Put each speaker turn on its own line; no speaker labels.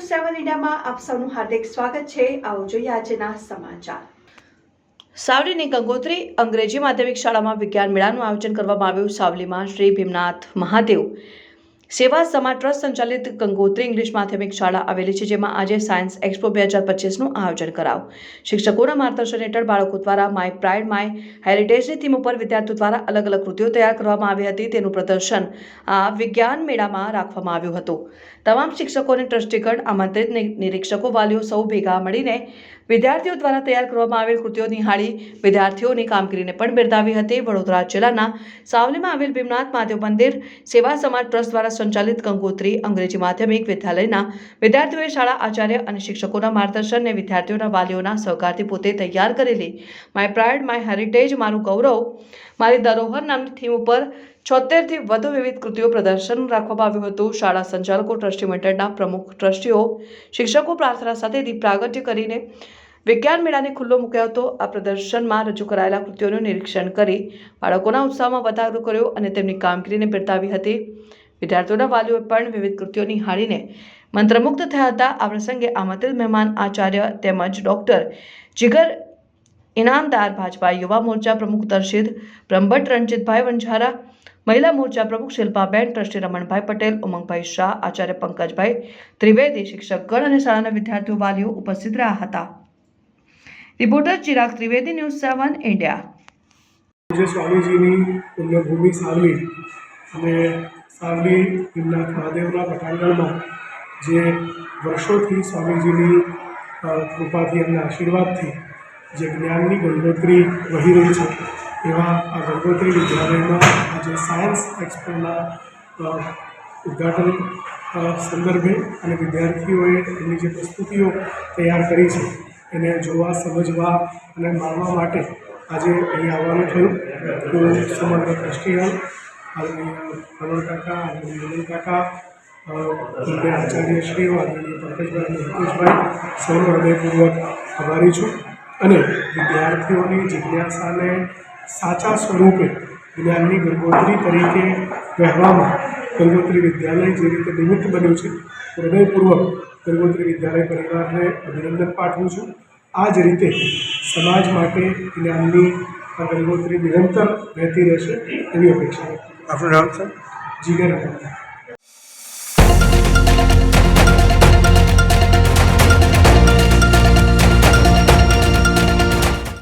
સેવન ઇન્ડિયામાં આપ સૌનું હાર્દિક સ્વાગત છે. આવો જોઈએ આજના સમાચાર. સાવલીની ગંગોત્રી અંગ્રેજી માધ્યમિક શાળામાં વિજ્ઞાન મેળાનું આયોજન કરવામાં આવ્યું. સાવલીમાં શ્રી ભીમનાથ મહાદેવ સેવા સમાજ ટ્રસ્ટ સંચાલિત ગંગોત્રી ઇંગ્લિશ માધ્યમિક શાળા આવેલી છે, જેમાં આજે સાયન્સ એક્સપો બે હજાર પચીસનું આયોજન કરાવ શિક્ષકોના માર્ગદર્શન હેઠળ બાળકો દ્વારા માય પ્રાઇડ, માય હેરિટેજની થીમ ઉપર વિદ્યાર્થીઓ દ્વારા અલગ અલગ કૃતિઓ તૈયાર કરવામાં આવી હતી. તેનું પ્રદર્શન આ વિજ્ઞાન મેળામાં રાખવામાં આવ્યું હતું. તમામ શિક્ષકો અને ટ્રસ્ટીગણ આમંત્રિત નિરીક્ષકો, વાલીઓ સૌ ભેગા મળીને વિદ્યાર્થીઓ દ્વારા તૈયાર કરવામાં આવેલ કૃતિઓ નિહાળી વિદ્યાર્થીઓની કામગીરીને પણ બિરદાવી હતી. વડોદરા જિલ્લાના સાવલીમાં આવેલ ભીમનાથ મહાદેવ મંદિર સેવા સમાજ ટ્રસ્ટ દ્વારા સંચાલિત ગંગોત્રી અંગ્રેજી માધ્યમિક વિદ્યાલયના વિદ્યાર્થીઓએ શાળા આચાર્ય અને શિક્ષકોના માર્ગદર્શન અને વિદ્યાર્થીઓના વાલીઓના સહકારથી પોતે તૈયાર કરેલી માય પ્રાઇડ માય હેરિટેજ મારું ગૌરવ, મારી ધરોહર નામની થીમ ઉપર છોતેરથી વધુ વિવિધ કૃતિઓ પ્રદર્શન રાખવામાં આવ્યું હતું. શાળા સંચાલકો, ટ્રસ્ટી મંડળના પ્રમુખ ટ્રસ્ટીઓ, શિક્ષકો પ્રાર્થના સાથે દીપ પ્રાગટ્ય કરીને વિજ્ઞાન મેળાને ખુલ્લો મૂક્યો હતો. આ પ્રદર્શનમાં રજૂ કરાયેલા કૃતિઓનું નિરીક્ષણ કરી બાળકોના ઉત્સાહમાં વધારો કર્યો અને તેમની કામગીરીને બિરદાવી હતી. વિદ્યાર્થીઓના વાલીઓએ પણ વિવિધ કૃતિઓ નિહાળીને મંત્રમુગ્ધ થયા હતા. આ પ્રસંગે આમંત્રિત મહેમાન આચાર્ય તેમજ ડોક્ટર જીગર ઇનામદાર ભાજપા યુવા મોરચા પ્રમુખ દર્શિત બ્રહ્મભટ્ટ, રણજીતભાઈ વંજારા, મહિલા મોરચા પ્રમુખ શિલ્પાબેન, ટ્રસ્ટી રમણભાઈ પટેલ, ઉમંગભાઈ શાહ, આચાર્ય પંકજભાઈ ત્રિવેદી, શિક્ષકગણ અને શાળાના વિદ્યાર્થીઓ વાલીઓ ઉપસ્થિત રહ્યા હતા. Reporter Chirag Trivedi, news seven, India.
સ્વામીજીની પુણ્યભૂમિ સાવલી અને સાવલી ભીમનાથ મહાદેવના પટાંગણમાં જે વર્ષોથી સ્વામીજીની કૃપાથી એમના આશીર્વાદથી જે જ્ઞાનની ગંગોત્રી વહી રહી છે, એવા આ ગંગોત્રી વિદ્યાલયમાં આજે સાયન્સ એક્સપોના ઉદ્ઘાટન સંદર્ભે અને વિદ્યાર્થીઓએ એમની જે પ્રસ્તુતિઓ તૈયાર કરી છે, એને જોવા, સમજવા અને માણવા માટે આજે અહીં આવવાનું થયું. હું સમગ્ર ટ્રસ્ટીગણ પ્રણવ કાકા આદરણીય વિનય કાકા આચાર્ય આચાર્યશ્રીઓ આદરણીય પંકજભાઈ અને હિતેશભાઈ સૌનો હૃદયપૂર્વક આભારી છું. અને વિદ્યાર્થીઓની જિજ્ઞાસાને સાચા સ્વરૂપે જ્ઞાનની ગંગોત્રી તરીકે કહેવામાં ગંગોત્રી વિદ્યાલય જે રીતે નિમિત્ત બન્યું છે, હૃદયપૂર્વક ગંગોત્રી વિદ્યાલય પરિવારને અભિનંદન પાઠવું છું. આ જ રીતે સમાજ માટે જ્ઞાનની આ ગંગોત્રી નિરંતર વહેતી રહેશે એવી અપેક્ષા વ્યક્ત કરું છું.
આપનું